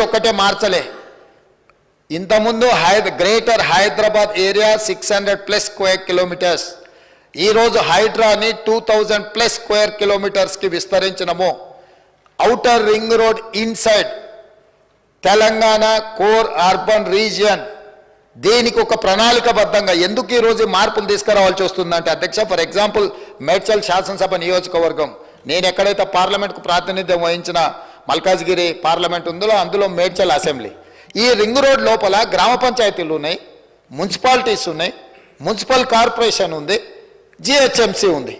పేరు ఒక్కటే మార్చలే. ఇంతకుముందు హైద greater Hyderabad area six hundred plus square kilometres. ఈరోజు హైడ్రాని టూ థౌజండ్ ప్లస్ స్క్వేర్ కిలోమీటర్స్కి విస్తరించినము. Outer ring road inside Telangana core urban region. దీనికి ఒక ప్రణాళికబద్ధంగా ఎందుకు ఈరోజు మార్పులు తీసుకురావాల్సి వస్తుందంటే అధ్యక్ష ఫర్ ఎగ్జాంపుల్ మేడ్చల్ శాసనసభ నియోజకవర్గం. నేను ఎక్కడైతే పార్లమెంట్కు ప్రాతినిధ్యం వహించిన మల్కాజ్గిరి పార్లమెంట్ ఉందో అందులో మేడ్చల్ అసెంబ్లీ. ఈ రింగ్ రోడ్ లోపల గ్రామ పంచాయతీలు ఉన్నాయి మున్సిపాలిటీస్ ఉన్నాయి మున్సిపల్ కార్పొరేషన్ ఉంది జిహెచ్ఎంసి ఉంది.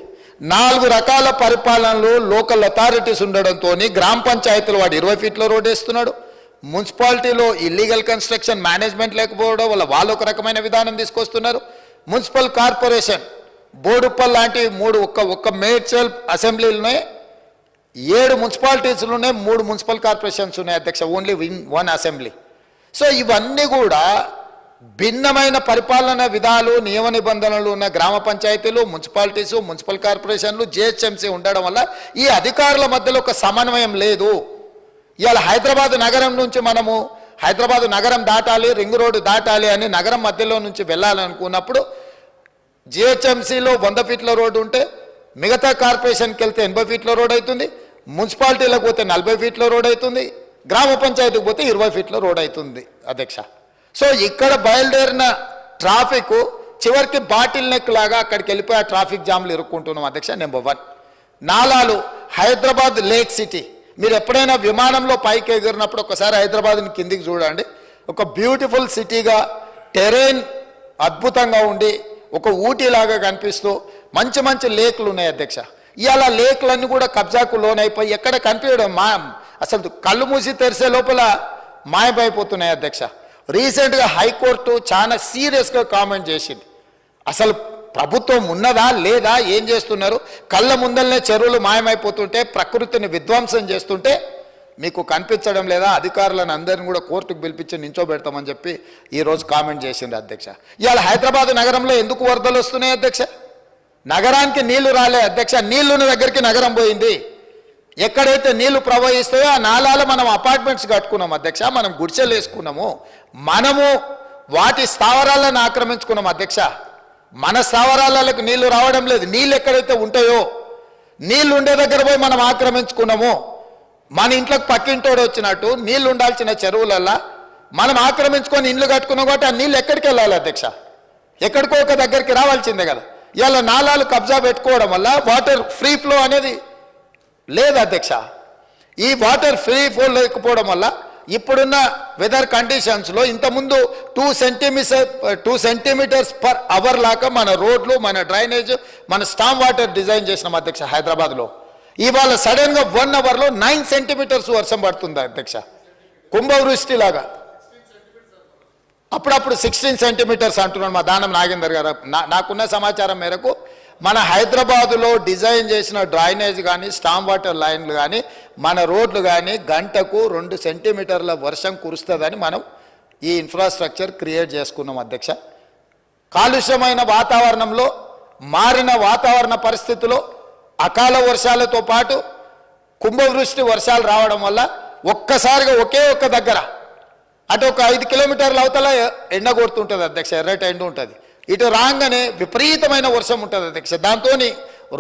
నాలుగు రకాల పరిపాలనలు లోకల్ అథారిటీస్ ఉండడంతో గ్రామ పంచాయతీలు వాడు ఇరవై ఫీట్ల రోడ్ వేస్తున్నాడు. మున్సిపాలిటీలో ఇల్లీగల్ కన్స్ట్రక్షన్ మేనేజ్మెంట్ లేకపోవడం వల్ల వాళ్ళు ఒక రకమైన విధానం తీసుకొస్తున్నారు. మున్సిపల్ కార్పొరేషన్ బోడుప్పల్ లాంటి మూడు ఒక్క ఒక్క మేడ్చల్ అసెంబ్లీలనే ఏడు మున్సిపాలిటీస్లు ఉన్నాయి మూడు మున్సిపల్ కార్పొరేషన్స్ ఉన్నాయి అధ్యక్ష only win one assembly so ఇవన్నీ కూడా భిన్నమైన పరిపాలన విధాలు నియమ నిబంధనలు ఉన్న గ్రామ పంచాయతీలు మున్సిపాలిటీసు మున్సిపల్ కార్పొరేషన్లు జిహెచ్ఎంసీ ఉండడం వల్ల ఈ అధికారుల మధ్యలో ఒక సమన్వయం లేదు. ఇవాళ హైదరాబాద్ నగరం నుంచి మనము హైదరాబాద్ నగరం దాటాలి రింగ్ రోడ్డు దాటాలి అని నగరం మధ్యలో నుంచి వెళ్ళాలనుకున్నప్పుడు జిహెచ్ఎంసీలో వంద ఫీట్ల రోడ్డు ఉంటే మిగతా కార్పొరేషన్కి వెళ్తే ఎనభై ఫీట్ల రోడ్ అవుతుంది. మున్సిపాలిటీలకు పోతే నలభై ఫీట్ల రోడ్ అవుతుంది గ్రామ పంచాయతీకి పోతే ఇరవై ఫీట్ల రోడ్ అవుతుంది అధ్యక్ష. సో ఇక్కడ బయలుదేరిన ట్రాఫిక్ చివరికి బాటిల్ నెక్ లాగా అక్కడికి వెళ్ళిపోయి ఆ ట్రాఫిక్ జామ్లు ఇరుక్కుంటున్నాం అధ్యక్ష నెంబర్ వన్. నాలాలు హైదరాబాద్ లేక్ సిటీ. మీరు ఎప్పుడైనా విమానంలో పైకి ఎగిరినప్పుడు ఒకసారి హైదరాబాద్ని కిందికి చూడండి. ఒక బ్యూటిఫుల్ సిటీగా టెరైన్ అద్భుతంగా ఉండి ఒక ఊటీలాగా కనిపిస్తూ మంచి మంచి లేకులు ఉన్నాయి అధ్యక్ష. ఇవాళ లేకులన్నీ కూడా కబ్జాకు లోనైపోయి ఎక్కడ కనిపించడం? మా అసలు కళ్ళు మూసి తెరిసే లోపల మాయమైపోతున్నాయి అధ్యక్ష. రీసెంట్గా హైకోర్టు చాలా సీరియస్గా కామెంట్ చేసింది. అసలు ప్రభుత్వం ఉన్నదా లేదా ఏం చేస్తున్నారు? కళ్ళ ముందలనే చెరువులు మాయమైపోతుంటే ప్రకృతిని విధ్వంసం చేస్తుంటే మీకు కనిపించడం లేదా? అధికారులను అందరిని కూడా కోర్టుకు పిలిపించి నించోబెడతామని చెప్పి ఈరోజు కామెంట్ చేసింది అధ్యక్ష. ఇవాళ హైదరాబాద్ నగరంలో ఎందుకు వరదలు వస్తున్నాయి అధ్యక్ష? నగరానికి నీళ్ళు రాలే. అధ్యక్ష నీళ్ళున్న దగ్గరికి నగరం పోయింది. ఎక్కడైతే నీళ్ళు ప్రవహిస్తాయో ఆ నాలాలు మనం అపార్ట్మెంట్స్ కట్టుకున్నాం అధ్యక్ష. మనం గుడిసెలు వేసుకున్నాము. మనము వాటి స్థావరాలను ఆక్రమించుకున్నాం అధ్యక్ష. మన స్థావరాలకు నీళ్ళు రావడం లేదు. నీళ్ళు ఎక్కడైతే ఉంటాయో నీళ్ళు ఉండే దగ్గర పోయి మనం ఆక్రమించుకున్నాము. మన ఇంట్లోకి పక్కింటోడు వచ్చినట్టు నీళ్ళు ఉండాల్సిన చెరువులల్లా మనం ఆక్రమించుకొని ఇండ్లు కట్టుకున్నాం కాబట్టి ఆ నీళ్ళు ఎక్కడికి వెళ్ళాలి అధ్యక్ష? ఎక్కడికో ఒక దగ్గరికి రావాల్సిందే కదా. ఇవాళ నాలాలు కబ్జా పెట్టుకోవడం వల్ల వాటర్ ఫ్రీ ఫ్లో అనేది లేదు అధ్యక్ష. ఈ వాటర్ ఫ్రీ ఫ్లో లేకపోవడం వల్ల ఇప్పుడున్న వెదర్ కండిషన్స్లో ఇంతకుముందు two centimetre two centimetres per hour లాగా మన రోడ్లు మన డ్రైనేజ్ మన స్టామ్ వాటర్ డిజైన్ చేసినాం అధ్యక్ష హైదరాబాద్లో. ఇవాళ సడన్గా వన్ అవర్లో నైన్ సెంటీమీటర్స్ వర్షం పడుతుంది అధ్యక్ష. కుంభవృష్టి లాగా అప్పుడప్పుడు సిక్స్టీన్ సెంటీమీటర్స్ అంటున్నాడు మా దానం నాగేందర్ గారు. నా- నాకున్న సమాచారం మేరకు మన హైదరాబాదులో డిజైన్ చేసిన డ్రైనేజ్ కానీ స్టామ్ వాటర్ లైన్లు కానీ మన రోడ్లు కానీ గంటకు రెండు సెంటీమీటర్ల వర్షం కురుస్తుందని మనం ఈ ఇన్ఫ్రాస్ట్రక్చర్ క్రియేట్ చేసుకున్నాం అధ్యక్ష. కాలుష్యమైన వాతావరణంలో మారిన వాతావరణ పరిస్థితుల్లో అకాల వర్షాలతో పాటు కుంభవృష్టి వర్షాలు రావడం వల్ల ఒక్కసారిగా ఒకే ఒక్క దగ్గర అటు ఒక ఐదు కిలోమీటర్ల అవతల ఎండ కొడుతుంటుంది అధ్యక్ష ఎర్రటి ఎండ ఉంటుంది. ఇటు రాగానే విపరీతమైన వర్షం ఉంటుంది అధ్యక్ష. దాంతో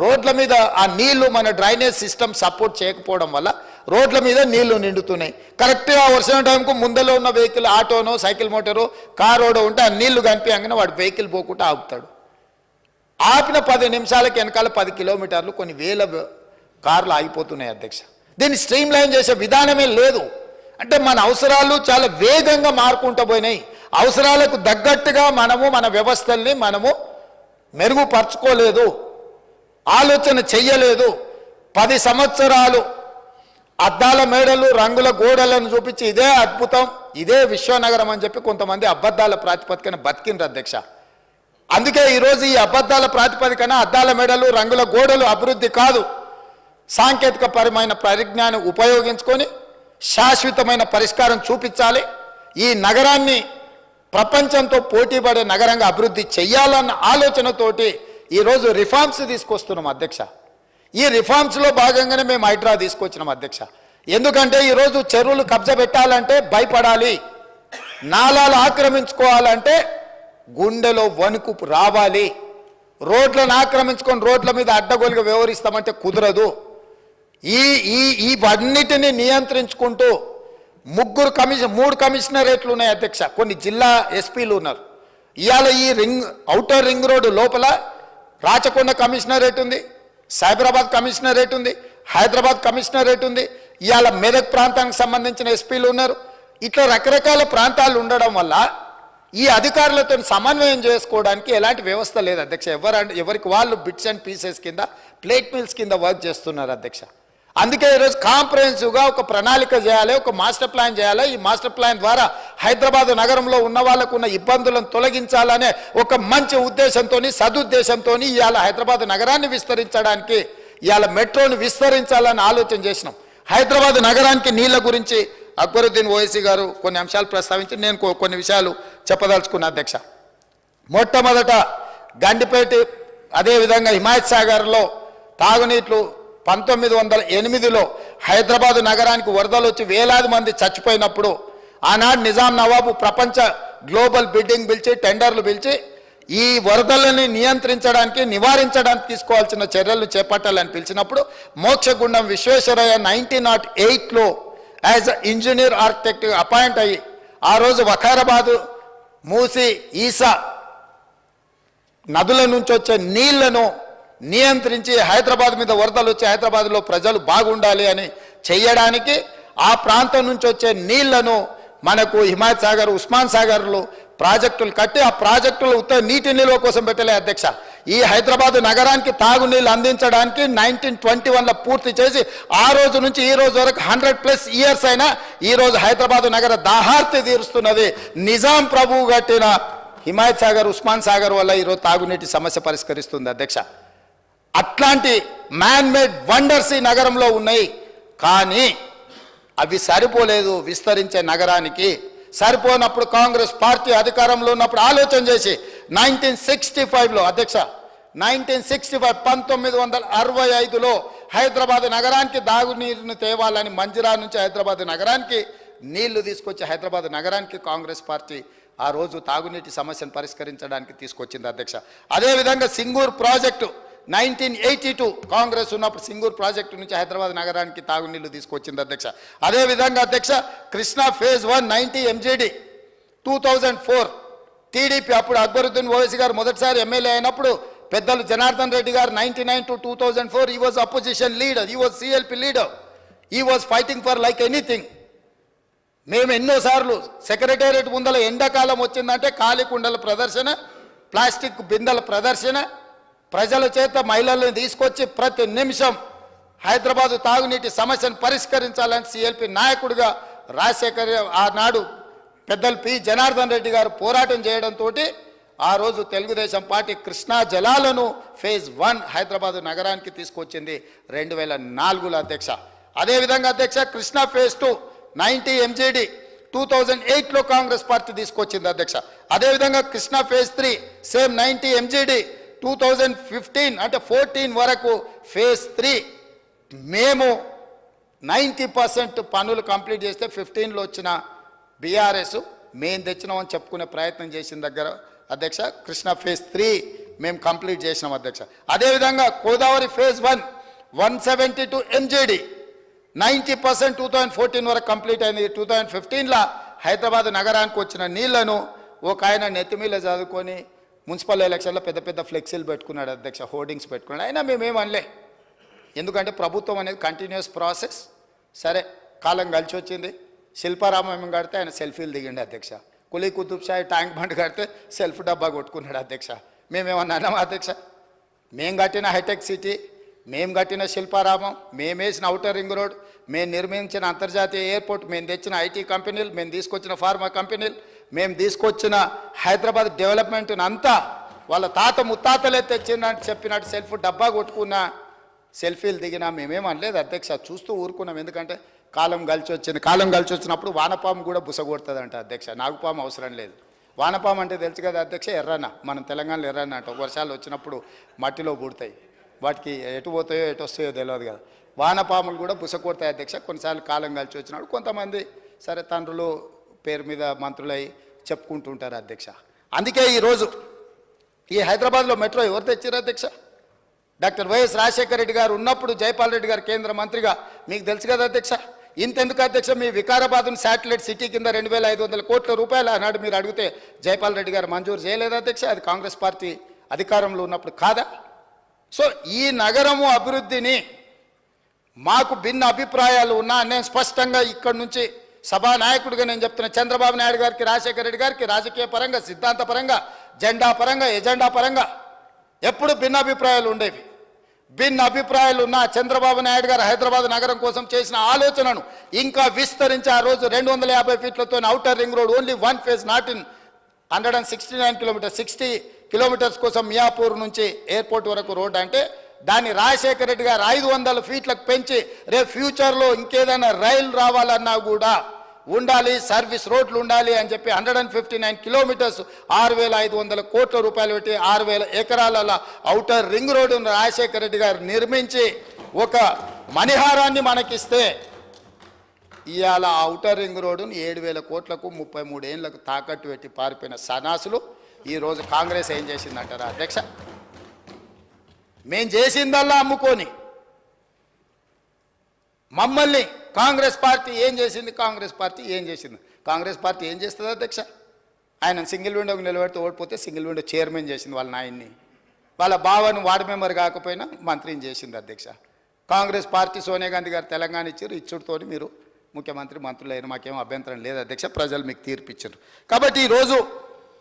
రోడ్ల మీద ఆ నీళ్ళు మన డ్రైనేజ్ సిస్టమ్ సపోర్ట్ చేయకపోవడం వల్ల రోడ్ల మీద నీళ్ళు నిండుతున్నాయి. కరెక్ట్గా వర్షం టైంకు ముందలో ఉన్న వెహికల్ ఆటోనో సైకిల్ మోటారో కారోడో ఉంటే ఆ నీళ్ళు కనిపించగానే వాడు వెహికల్ పోకుండా ఆపుతాడు ఆపిన పది నిమిషాలకి వెనకాల పది కిలోమీటర్లు కొన్ని వేల కార్లు ఆగిపోతున్నాయి అధ్యక్ష. దీన్ని స్ట్రీమ్ లైన్ చేసే విధానమే లేదు. అంటే మన అవసరాలు చాలా వేగంగా మారుకుంటూ పోయినాయి. అవసరాలకు తగ్గట్టుగా మనము మన వ్యవస్థల్ని మనము మెరుగుపరచుకోలేదు. ఆలోచన చెయ్యలేదు. పది సంవత్సరాలు అద్దాల మేడలు రంగుల గోడలను చూపించి ఇదే అద్భుతం ఇదే విశ్వనగరం అని చెప్పి కొంతమంది అబద్ధాల ప్రాతిపదికన బతికిండ్రు అధ్యక్ష. అందుకే ఈరోజు ఈ అబద్ధాల ప్రాతిపదికన అద్దాల మేడలు రంగుల గోడలు అభివృద్ధి కాదు. సాంకేతిక పరమైన పరిజ్ఞానం ఉపయోగించుకొని శాశ్వతమైన పరిష్కారం చూపించాలి. ఈ నగరాన్ని ప్రపంచంతో పోటీపడే నగరంగా అభివృద్ధి చెయ్యాలన్న ఆలోచనతోటి ఈరోజు రిఫార్మ్స్ తీసుకొస్తున్నాం అధ్యక్ష. ఈ రిఫార్మ్స్లో భాగంగానే మేము హైడ్రా తీసుకొచ్చినాం అధ్యక్ష. ఎందుకంటే ఈరోజు చెరువులు కబ్జా పెట్టాలంటే భయపడాలి. నాలాలు ఆక్రమించుకోవాలంటే గుండెలో వణుకు రావాలి. రోడ్లను ఆక్రమించుకొని రోడ్ల మీద అడ్డగోలుగా వ్యవహరిస్తామంటే కుదరదు. ఈ ఈ ఇవన్నిటిని నియంత్రించుకుంటూ ముగ్గురు కమిషన్ మూడు కమిషనరేట్లు ఉన్నాయి అధ్యక్ష. కొన్ని జిల్లా ఎస్పీలు ఉన్నారు. ఇవాళ ఈ రింగ్ అవుటర్ రింగ్ రోడ్డు లోపల రాచకొండ కమిషనరేట్ ఉంది సైబరాబాద్ కమిషనరేట్ ఉంది హైదరాబాద్ కమిషనరేట్ ఉంది ఇవాళ మెదక్ ప్రాంతానికి సంబంధించిన ఎస్పీలు ఉన్నారు. ఇట్లా రకరకాల ప్రాంతాలు ఉండడం వల్ల ఈ అధికారులతో సమన్వయం చేసుకోవడానికి ఎలాంటి వ్యవస్థ లేదు అధ్యక్ష. ఎవరు ఎవరికి వాళ్ళు బిట్స్ అండ్ పీసెస్ కింద ప్లేట్ మిల్స్ కింద వర్క్ చేస్తున్నారు అధ్యక్ష. అందుకే ఈరోజు కాంప్రహెన్సివ్గా ఒక ప్రణాళిక చేయాలి ఒక మాస్టర్ ప్లాన్ చేయాలి. ఈ మాస్టర్ ప్లాన్ ద్వారా హైదరాబాద్ నగరంలో ఉన్న వాళ్ళకు ఉన్న ఇబ్బందులను తొలగించాలనే ఒక మంచి ఉద్దేశంతో సదుద్దేశంతో ఇవాళ హైదరాబాద్ నగరాన్ని విస్తరించడానికి ఇవాళ మెట్రోని విస్తరించాలని ఆలోచన చేసినాం. హైదరాబాద్ నగరానికి నీళ్ళ గురించి అక్బరుద్దీన్ ఓవైసీ గారు కొన్ని అంశాలు ప్రస్తావించి నేను కొన్ని విషయాలు చెప్పదలుచుకున్న అధ్యక్ష. మొట్టమొదట గండిపేట అదేవిధంగా హిమాయత్ సాగర్లో తాగునీట్లు పంతొమ్మిది వందల ఎనిమిదిలో హైదరాబాద్ నగరానికి వరదలు వచ్చి వేలాది మంది చచ్చిపోయినప్పుడు ఆనాడు నిజాం నవాబు ప్రపంచ గ్లోబల్ బిడ్డింగ్ పిలిచి టెండర్లు పిలిచి ఈ వరదలని నియంత్రించడానికి నివారించడానికి తీసుకోవాల్సిన చర్యలు చేపట్టాలని పిలిచినప్పుడు మోక్షగుండం విశ్వేశ్వరయ్య నైన్టీన్ నాట్ ఎయిట్లో as a engineer architect appoint అయ్యి ఆ రోజు వఖారాబాదు మూసి ఈసా నదుల నుంచి వచ్చే నీళ్ళను నియంత్రించి హైదరాబాద్ మీద వరదలు వచ్చి హైదరాబాద్లో ప్రజలు బాగుండాలి అని చేయడానికి ఆ ప్రాంతం నుంచి వచ్చే నీళ్ళను మనకు హిమాయత్ సాగర్ ఉస్మాన్ సాగర్లు ప్రాజెక్టులు కట్టి ఆ ప్రాజెక్టులు ఉత్త నీటి నిల్వ కోసం పెట్టలే అధ్యక్ష. ఈ హైదరాబాద్ నగరానికి తాగునీళ్ళు అందించడానికి నైన్టీన్ ట్వంటీ వన్లో పూర్తి చేసి ఆ రోజు నుంచి ఈ రోజు వరకు హండ్రెడ్ ప్లస్ ఇయర్స్ అయినా ఈ రోజు హైదరాబాద్ నగర దాహార్తి తీరుస్తున్నది. నిజాం ప్రభువు కట్టిన హిమాయత్ సాగర్ ఉస్మాన్ సాగర్ వల్ల ఈరోజు తాగునీటి సమస్య పరిష్కరిస్తుంది అధ్యక్ష. అట్లాంటి మ్యాన్ మేడ్ వండర్స్ ఈ నగరంలో ఉన్నాయి. కానీ అవి సరిపోలేదు విస్తరించే నగరానికి. సరిపోనప్పుడు కాంగ్రెస్ పార్టీ అధికారంలో ఉన్నప్పుడు ఆలోచన చేసి నైన్టీన్ సిక్స్టీ ఫైవ్లో అధ్యక్ష నైన్టీన్ సిక్స్టీ ఫైవ్ పంతొమ్మిది వందల అరవై ఐదులో హైదరాబాద్ నగరానికి దాగునీరును తేవాలని మంజిరా నుంచి హైదరాబాద్ నగరానికి నీళ్ళు తీసుకొచ్చి హైదరాబాద్ నగరానికి కాంగ్రెస్ పార్టీ ఆ రోజు తాగునీటి సమస్యను పరిష్కరించడానికి తీసుకొచ్చింది అధ్యక్ష. అదేవిధంగా Singur project nineteen eighty two Congress ఉన్నప్పుడు సింగూర్ ప్రాజెక్టు నుంచి హైదరాబాద్ నగరానికి తాగునీళ్ళు తీసుకొచ్చింది అధ్యక్ష. అదేవిధంగా అధ్యక్ష Krishna phase one ninety MGD two thousand four TDP అప్పుడు అక్బరుద్దీన్ ఓవైసీ గారు మొదటిసారి ఎమ్మెల్యే అయినప్పుడు పెద్దలు Janardhan Reddy garu ninety nine to two thousand four he was opposition leader he was CLP leader he was fighting for like anything మేము ఎన్నోసార్లు secretariat ముందల ఎండాకాలం వచ్చిందంటే కాలికుండల కుండల ప్రదర్శన ప్లాస్టిక్ బిందెల ప్రదర్శన ప్రజల చేత మహిళలను తీసుకొచ్చి ప్రతి నిమిషం హైదరాబాదు తాగునీటి సమస్యను పరిష్కరించాలని సిఎల్పి నాయకుడిగా రాజశేఖర్ ఆనాడు పెద్దలు పి జనార్దన్ రెడ్డి గారు పోరాటం చేయడంతో ఆ రోజు తెలుగుదేశం పార్టీ కృష్ణా జలాలను ఫేజ్ వన్ హైదరాబాద్ నగరానికి తీసుకొచ్చింది రెండు వేల నాలుగులో అధ్యక్ష. అదేవిధంగా అధ్యక్ష Krishna phase two ninety MGD two thousand ఎయిట్లో కాంగ్రెస్ పార్టీ తీసుకొచ్చింది అధ్యక్ష. అదేవిధంగా Krishna phase three same ninety MGD two thousand fifteen అంటే ఫోర్టీన్ వరకు ఫేజ్ త్రీ మేము నైంటీ పర్సెంట్ పనులు కంప్లీట్ చేస్తే ఫిఫ్టీన్లో వచ్చిన బీఆర్ఎస్ మేము తెచ్చినామని చెప్పుకునే ప్రయత్నం చేసిన దగ్గర అధ్యక్ష కృష్ణ ఫేజ్ త్రీ మేము కంప్లీట్ చేసినాం అధ్యక్ష. అదేవిధంగా Godavari phase one one seventy two MGD ninety percent two thousand fourteen వరకు కంప్లీట్ అయింది. టూ థౌజండ్ ఫిఫ్టీన్లో హైదరాబాద్ నగరానికి వచ్చిన నీళ్ళను ఒక ఆయన నెత్తిమీల చదువుకొని మున్సిపల్ ఎలక్షన్లో పెద్ద పెద్ద ఫ్లెక్సీలు పెట్టుకున్నాడు అధ్యక్ష హోర్డింగ్స్ పెట్టుకున్నాడు. అయినా మేమేమనలే ఎందుకంటే ప్రభుత్వం అనేది కంటిన్యూస్ ప్రాసెస్ సరే కాలం కలిసి వచ్చింది. శిల్పారామం కడితే ఆయన సెల్ఫీలు దిగిండి అధ్యక్ష. కులీ కుతుబ్ షాయి ట్యాంక్ బండ్ కడితే సెల్ఫ్ డబ్బా కొట్టుకున్నాడు అధ్యక్ష. మేమేమన్నా అన్నాం అధ్యక్ష? మేము కట్టిన హైటెక్ సిటీ మేము కట్టిన శిల్పారామం మేమేసిన ఔటర్ రింగ్ రోడ్ మేము నిర్మించిన అంతర్జాతీయ ఎయిర్పోర్ట్ మేము తెచ్చిన ఐటీ కంపెనీలు మేము తీసుకొచ్చిన ఫార్మా కంపెనీలు మేము తీసుకొచ్చిన హైదరాబాద్ డెవలప్మెంట్ అంతా వాళ్ళ తాత ముత్తాతలే తెచ్చినట్టు చెప్పినట్టు సెల్ఫ్ డబ్బా కొట్టుకున్న సెల్ఫీలు దిగినా మేమేం అనలేదు అధ్యక్ష చూస్తూ ఊరుకున్నాం. ఎందుకంటే కాలం కలిసి వచ్చింది కాలం కలిసి వచ్చినప్పుడు వానపాము కూడా బుసగొడుతుందంట అధ్యక్ష. నాగుపాము అవసరం లేదు. వానపాము అంటే తెలుసు కదా అధ్యక్ష ఎర్రన మనం తెలంగాణలో ఎర్రన అంట. వర్షాలు వచ్చినప్పుడు మట్టిలో పుడతాయి. వాటికి ఎటు పోతాయో ఎటు వస్తాయో తెలియదు కదా. వానపాములు కూడా బుసకొడతాయి అధ్యక్ష. కొన్నిసార్లు కాలం కలిసి వచ్చినాడు కొంతమంది సరే తండ్రులు పేరు మీద మంత్రులై చెప్పుకుంటుంటారు అధ్యక్ష. అందుకే ఈరోజు ఈ హైదరాబాద్లో మెట్రో ఎవరు తెచ్చారు అధ్యక్ష? డాక్టర్ వైఎస్ రాజశేఖర రెడ్డి గారు ఉన్నప్పుడు జైపాల్ రెడ్డి గారు కేంద్ర మంత్రిగా మీకు తెలుసు కదా అధ్యక్ష? ఇంతెందుకు అధ్యక్ష మీ వికారాబాద్ను శాటిలైట్ సిటీ కింద రెండు వేల ఐదు వందల కోట్ల రూపాయలు ఆనాడు మీరు అడిగితే జైపాల్ రెడ్డి గారు మంజూరు చేయలేదు అధ్యక్ష? అది కాంగ్రెస్ పార్టీ అధికారంలో ఉన్నప్పుడు కాదా? సో ఈ నగరము అభివృద్ధిని మాకు భిన్న అభిప్రాయాలు ఉన్నా నేను స్పష్టంగా ఇక్కడి నుంచి సభా నాయకుడిగా నేను చెప్తున్న చంద్రబాబు నాయుడు గారికి రాజశేఖర రెడ్డి గారికి రాజకీయ పరంగా సిద్ధాంత పరంగా జెండా పరంగా ఎజెండా పరంగా ఎప్పుడు భిన్న అభిప్రాయాలు ఉండేవి. భిన్న అభిప్రాయాలు ఉన్న చంద్రబాబు నాయుడు గారు హైదరాబాద్ నగరం కోసం చేసిన ఆలోచనను ఇంకా విస్తరించి ఆ రోజు రెండు వందల యాభై ఫీట్లతో outer ring road only one phase not in hundred and sixty nine kilometres sixty kilometres కోసం మియాపూర్ నుంచి ఎయిర్పోర్ట్ వరకు రోడ్ అంటే దాన్ని రాజశేఖర రెడ్డి గారు ఐదు వందల ఫీట్లకు పెంచి రేపు ఫ్యూచర్లో ఇంకేదైనా రైలు రావాలన్నా కూడా ఉండాలి సర్వీస్ రోడ్లు ఉండాలి అని చెప్పి hundred and fifty nine kilometres ఆరు వేల ఐదు వందల కోట్ల రూపాయలు పెట్టి ఆరు వేల ఎకరాల అవుటర్ రింగ్ రోడ్డును రాజశేఖర రెడ్డి గారు నిర్మించి ఒక మణిహారాన్ని మనకిస్తే ఇవాళ అవుటర్ రింగ్ రోడ్డును ఏడు వేల కోట్లకు ముప్పై మూడేళ్ళకు తాకట్టు పెట్టి పారిపోయిన సనాసులు ఈరోజు కాంగ్రెస్ ఏం చేసిందంటారా అధ్యక్ష? మేం చేసిందల్లా అమ్ముకొని. మమ్మల్ని కాంగ్రెస్ పార్టీ ఏం చేసింది? కాంగ్రెస్ పార్టీ ఏం చేసింది? కాంగ్రెస్ పార్టీ ఏం చేస్తుంది అధ్యక్ష? ఆయన సింగిల్ విండోకి నిలబెడితే ఓడిపోతే సింగిల్ విండో చైర్మన్ చేసింది వాళ్ళ నాయన్ని. వాళ్ళ బావను వార్డు మెంబర్ కాకపోయినా మంత్రిని చేసింది అధ్యక్ష. కాంగ్రెస్ పార్టీ సోనియా గాంధీ గారు తెలంగాణ ఇచ్చారు. ఇచ్చుడుతోని మీరు ముఖ్యమంత్రి మంత్రులు అయిన మాకేం అభ్యంతరం లేదు అధ్యక్ష. ప్రజలు మీకు తీర్పిచ్చారు కాబట్టి ఈరోజు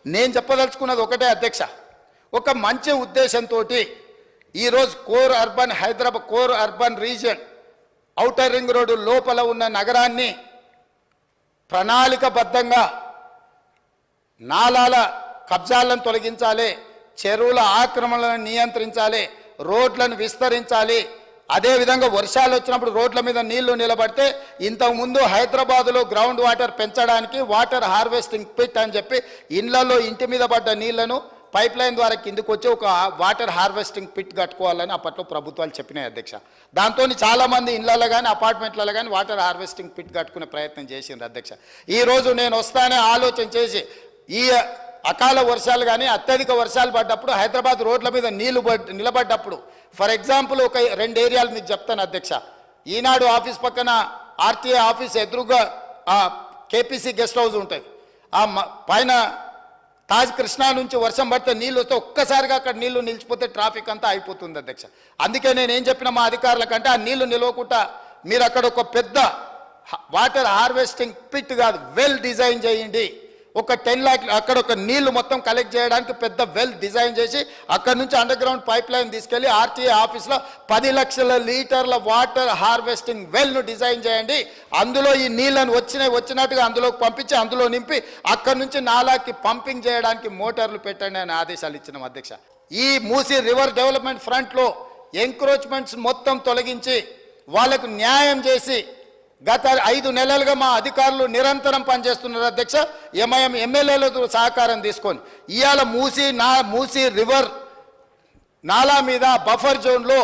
నేను చెప్పదలుచుకున్నది ఒకటే అధ్యక్ష. ఒక మంచి ఉద్దేశంతో ఈరోజు core urban Hyderabad core urban region outer ring road లోపల ఉన్న నగరాన్ని ప్రణాళికబద్ధంగా నాలాల కబ్జాలను తొలగించాలి చెరువుల ఆక్రమణలను నియంత్రించాలి రోడ్లను విస్తరించాలి. అదేవిధంగా వర్షాలు వచ్చినప్పుడు రోడ్ల మీద నీళ్ళు నిలబడితే ఇంతకుముందు హైదరాబాదులో గ్రౌండ్ వాటర్ పెంచడానికి వాటర్ హార్వెస్టింగ్ పిట్ అని చెప్పి ఇండ్లలో ఇంటి మీద పడ్డ నీళ్ళను పైప్ లైన్ ద్వారా కిందకు వచ్చి ఒక వాటర్ హార్వెస్టింగ్ పిట్ కట్టుకోవాలని అప్పట్లో ప్రభుత్వాలు చెప్పినాయి అధ్యక్ష. దాంతో చాలామంది ఇళ్ళలో కానీ అపార్ట్మెంట్లలో కానీ వాటర్ హార్వెస్టింగ్ పిట్ కట్టుకునే ప్రయత్నం చేసింది అధ్యక్ష. ఈ రోజు నేను వస్తానే ఆలోచన చేసి ఈ అకాల వర్షాలు కానీ అత్యధిక వర్షాలు పడ్డప్పుడు హైదరాబాద్ రోడ్ల మీద నీళ్ళు పడ్- నిలబడ్డప్పుడు ఫర్ ఎగ్జాంపుల్ ఒక రెండు ఏరియాలు మీకు చెప్తాను అధ్యక్ష. ఈనాడు ఆఫీస్ పక్కన ఆర్టీఏ ఆఫీస్ ఎదురుగా కేపీసీ గెస్ట్ హౌస్ ఉంటుంది ఆ పైన తాజ్ కృష్ణా నుంచి వర్షం పడితే నీళ్ళు వస్తే ఒక్కసారిగా అక్కడ నీళ్ళు నిలిచిపోతే ట్రాఫిక్ అంతా అయిపోతుంది అధ్యక్ష. అందుకే నేను ఏం చెప్పిన మా అధికారులకంటే ఆ నీళ్ళు నిలవకుండా మీరు అక్కడ ఒక పెద్ద వాటర్ హార్వెస్టింగ్ పిట్ కాదు వెల్ డిజైన్ చేయండి. ఒక టెన్ ల్యాక్ అక్కడ ఒక నీళ్ళు మొత్తం కలెక్ట్ చేయడానికి పెద్ద వెల్ డిజైన్ చేసి అక్కడ నుంచి అండర్ గ్రౌండ్ పైప్ లైన్ తీసుకెళ్ళి ఆర్టీఏ ఆఫీస్లో పది లక్షల లీటర్ల వాటర్ హార్వెస్టింగ్ వెల్ను డిజైన్ చేయండి. అందులో ఈ నీళ్ళను వచ్చినాయి వచ్చినట్టుగా అందులోకి పంపించి అందులో నింపి అక్కడ నుంచి నాలాకి పంపింగ్ చేయడానికి మోటార్లు పెట్టండి అని ఆదేశాలు ఇచ్చినాం అధ్యక్ష. ఈ మూసి రివర్ డెవలప్మెంట్ ఫ్రంట్లో ఎంక్రోచ్మెంట్స్ మొత్తం తొలగించి వాళ్ళకు న్యాయం చేసి గత ఐదు నెలలుగా మా అధికారులు నిరంతరం పనిచేస్తున్నారు అధ్యక్ష. ఎంఐఎం ఎమ్మెల్యేలతో సహకారం తీసుకొని ఇవాళ మూసి నా మూసి రివర్ నాలా మీద బఫర్ జోన్లో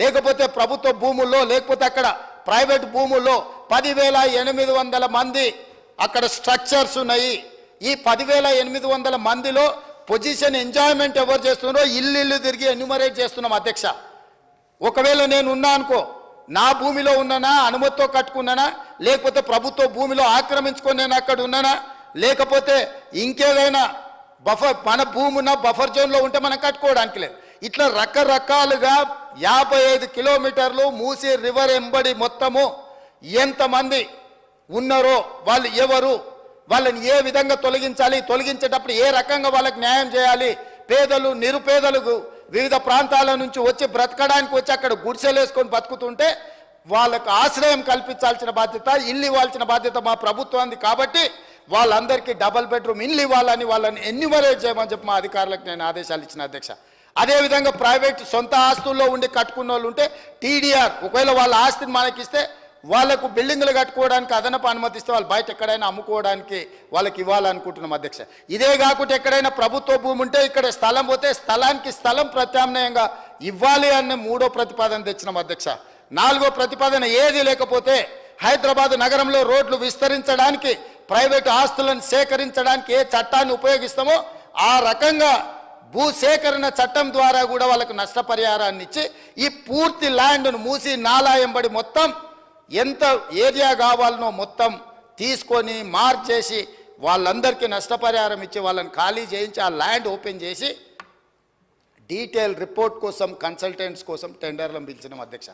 లేకపోతే ప్రభుత్వ భూముల్లో లేకపోతే అక్కడ ప్రైవేట్ భూముల్లో పదివేల ఎనిమిది వందల మంది అక్కడ స్ట్రక్చర్స్ ఉన్నాయి. ఈ పదివేల ఎనిమిది వందల మందిలో పొజిషన్ ఎంజాయ్మెంట్ ఎవరు చేస్తున్నారో ఇల్లు ఇల్లు తిరిగి ఎన్యుమరేట్ చేస్తున్నాం అధ్యక్ష. ఒకవేళ నేను ఉన్నా అనుకో నా భూమిలో ఉన్నానా అనుమతితో కట్టుకున్నానా లేకపోతే ప్రభుత్వ భూమిలో ఆక్రమించుకొని నేను అక్కడ ఉన్నానా? లేకపోతే ఇంకేదైనా బఫర్ మన భూమి ఉన్న బఫర్ జోన్లో ఉంటే మనం కట్టుకోవడానికి లేదు. ఇట్లా రకరకాలుగా యాభై ఐదు కిలోమీటర్లు మూసి రివర్ ఎంబడి మొత్తము ఎంతమంది ఉన్నారో వాళ్ళు ఎవరు వాళ్ళని ఏ విధంగా తొలగించాలి తొలగించేటప్పుడు ఏ రకంగా వాళ్ళకి న్యాయం చేయాలి? పేదలు నిరుపేదలకు వివిధ ప్రాంతాల నుంచి వచ్చి బ్రతకడానికి వచ్చి అక్కడ గుడిసెలు వేసుకొని బతుకుతుంటే వాళ్ళకు ఆశ్రయం కల్పించాల్సిన బాధ్యత ఇల్లు ఇవ్వాల్సిన బాధ్యత మా ప్రభుత్వానికి కాబట్టి వాళ్ళందరికీ డబల్ బెడ్రూమ్ ఇల్లు ఇవ్వాలని వాళ్ళని ఎన్యుమరేట్ చేయమని చెప్పి మా అధికారులకు నేను ఆదేశాలు ఇచ్చిన అధ్యక్ష. అదేవిధంగా ప్రైవేట్ సొంత ఆస్తుల్లో ఉండి కట్టుకున్న వాళ్ళు ఉంటే టీడీఆర్ ఒకవేళ వాళ్ళ ఆస్తిని మనకిస్తే వాళ్ళకు బిల్డింగ్లు కట్టుకోవడానికి అదనపు అనుమతిస్తే వాళ్ళు బయట ఎక్కడైనా అమ్ముకోవడానికి వాళ్ళకి ఇవ్వాలనుకుంటున్నాం అధ్యక్ష. ఇదే కాకుండా ఎక్కడైనా ప్రభుత్వ భూమి ఉంటే ఇక్కడ స్థలం పోతే స్థలానికి స్థలం ప్రత్యామ్నాయంగా ఇవ్వాలి అన్న మూడో ప్రతిపాదన తెచ్చినాం అధ్యక్ష. నాలుగో ప్రతిపాదన ఏది లేకపోతే హైదరాబాద్ నగరంలో రోడ్లు విస్తరించడానికి ప్రైవేటు ఆస్తులను సేకరించడానికి ఏ చట్టాన్ని ఉపయోగిస్తామో ఆ రకంగా భూ సేకరణ చట్టం ద్వారా కూడా వాళ్ళకు నష్టపరిహారాన్ని ఇచ్చి ఈ పూర్తి ల్యాండ్ను మూసి నాలాయంబడి మొత్తం ఎంత ఏరియా కావాలనో మొత్తం తీసుకొని మార్చేసి వాళ్ళందరికీ నష్టపరిహారం ఇచ్చి వాళ్ళని ఖాళీ చేయించి ఆ ల్యాండ్ ఓపెన్ చేసి డీటెయిల్ రిపోర్ట్ కోసం కన్సల్టెంట్స్ కోసం టెండర్లను పిలిచినాం అధ్యక్ష.